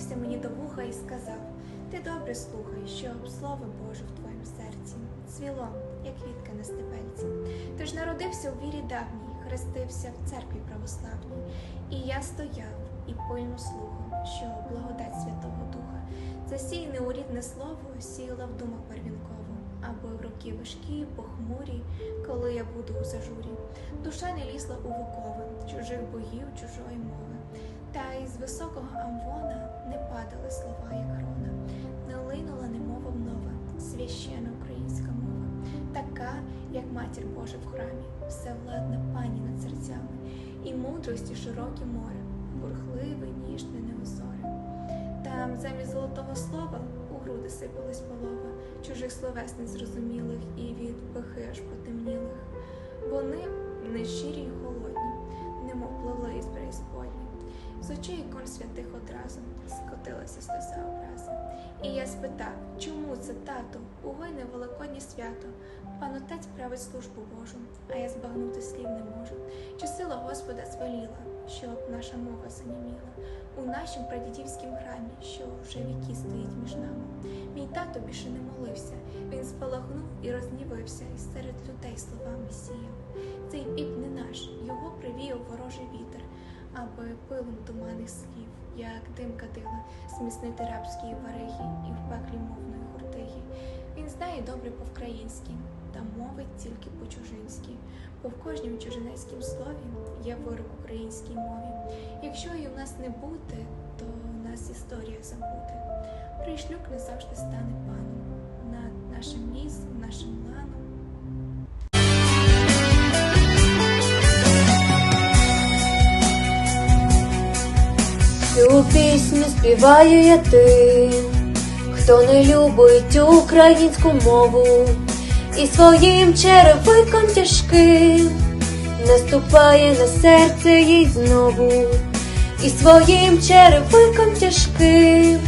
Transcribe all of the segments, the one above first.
нахилився мені до вуха і сказав: Ти добре слухай, щоб слово Боже в твоєму серці цвіло, як квітка на стебельці. Ти ж народився у вірі давній, хрестився в церкві православній, і я стояв і пильно слухав, що благодать Святого Духа засіяне у рідне слово сіяла в думах барвінково, аби в роки важкі, похмурі, коли я буду у зажурі. Душа не лізла у вукови, чужих боїв, чужої мови. Та із високого амвона не падали слова, як рона, не линула немова нова, священна українська мова, така, як матір Божа в храмі, всевладна пані над серцями, і мудрості широкі море, бурхливе, ніжне, неозоре. Там замість золотого слова у груди сипалась полова, чужих словес незрозумілих і від пихи аж потемнілих. Вони нещирі й холодні, немов пливли із преісподні. З очей ікон святих одразу скотилася сльоза образи. І я спитав, чому це тато, угойне великоднє свято, пан отець править службу Божу, а я збагнути слів не можу. Чи сила Господа звеліла, щоб наша мова заніміла у нашім прадідівськім храмі, що вже віки стоїть між нами. Мій тато більше не молився, він спалахнув і рознівився, і серед людей словами сіяв. Цей піп не наш, його привіяв ворожий вітер, аби пилом туманних слів, як дим кадила, сміснити рабські вариги і в пеклі мовної хуртиги. Він знає добре по-вкраїнськи, та мовить тільки по-чужинськи, бо в кожнім чужинецькім слові є вирок українській мові. Якщо її в нас не буде, то нас історія забуде. Прийшлюк не завжди стане паном над нашим лісом, нашим ланом. Цю пісню співаю я тим, хто не любить українську мову і своїм черевиком тяжким наступає на серце їй знову, і своїм черевиком тяжким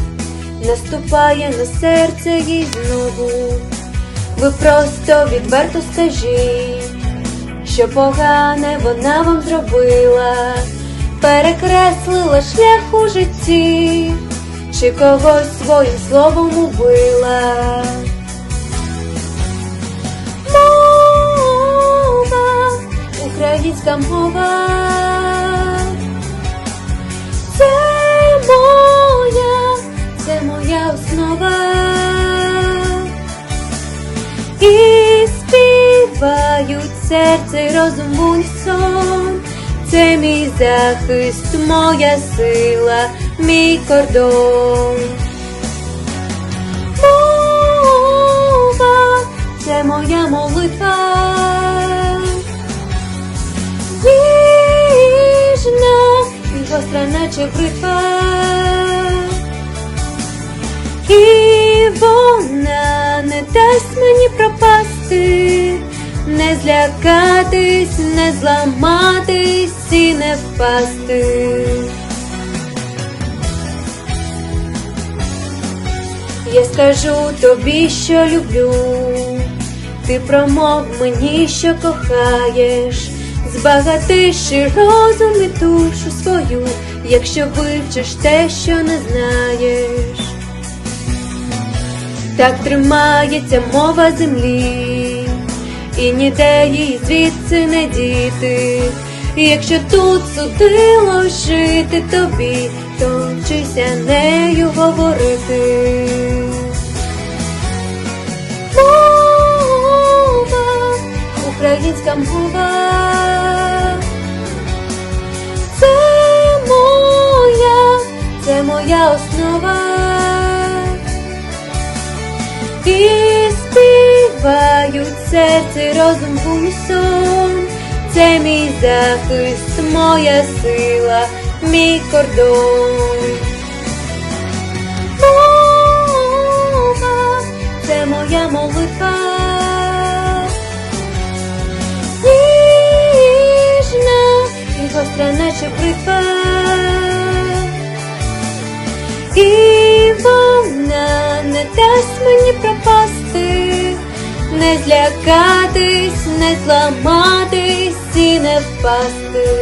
наступає на серце їй знову. Ви просто відверто скажіть, що погане вона вам зробила, перекреслила шлях у житті, чи когось своїм словом убила. Мова, українська мова, це моя, це моя основа. І співають серце розум в унісон. Це мій захист, моя сила, мій кордон. Мова, це моя молитва. Ніжна і гостра, наче бритва. І вона не дасть мені пропасти, не злякатись, не зламатись і не впасти. Я скажу тобі, що люблю, ти промов мені, що кохаєш, збагатиш і розум і душу свою, якщо вивчиш те, що не знаєш. Так тримається мова землі, і ніде її звідси не діти. І якщо тут судило жити тобі, то вчися нею говорити. Мова, українська мова. Це моя, це моя основа. І співають серце розум унісон. Це мій захист, моя сила, мій кордон. Мова, це моя молитва. Ніжна і гостра, наче бритва. І вона не дасть мені пропасти, не злякатись, не зламатись і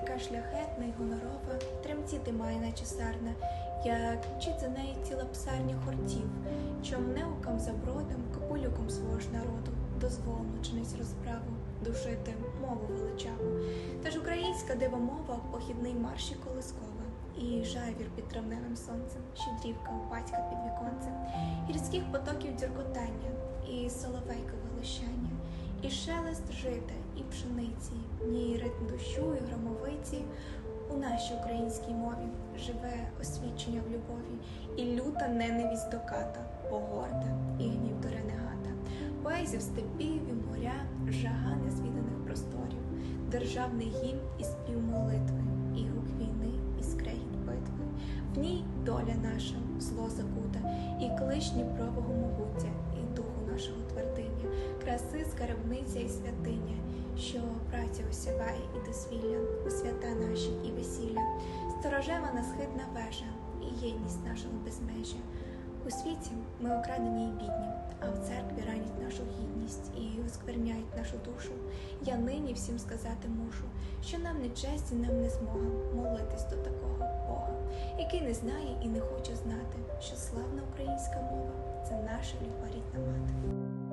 Така шляхетна й гонорова, тремтіти має, наче сарна, як вчить за неї ціла псарня хортів, чом неукам за бродом, капулюком свого ж народу, дозволено чинить розправу, душити мову величаву. Тож українська дивомова, похідний марш і колискова, і жайвір під травневим сонцем, щедрівка у батька під віконцем, гірських потоків дзюркотання, і соловейкове лищання. І шелест жита, і пшениці, в ній ритм дощу і громовиці. У нашій українській мові живе освічення в любові, і люта ненависть до погорда і гнів до ренегата, поезів степів і моря, жага незвіданих просторів, державний гімн і спів молитви, і гук війни, і скрегіт битви. В ній доля наша, зло закута, і кличні прового могуття, нашого твердиня, краси скарбниця і святиня, що праця осяває і дозвілля, у свята наші і весілля, сторожева насхидна вежа, і єдність нашого безмежя. У світі ми окрадені і бідні, а в церкві ранять нашу гідність і оскверняють нашу душу. Я нині всім сказати мушу, що нам не честь і нам не змога молитись до такого Бога, який не знає і не хоче знати, що славна українська мова це наша рідна мати.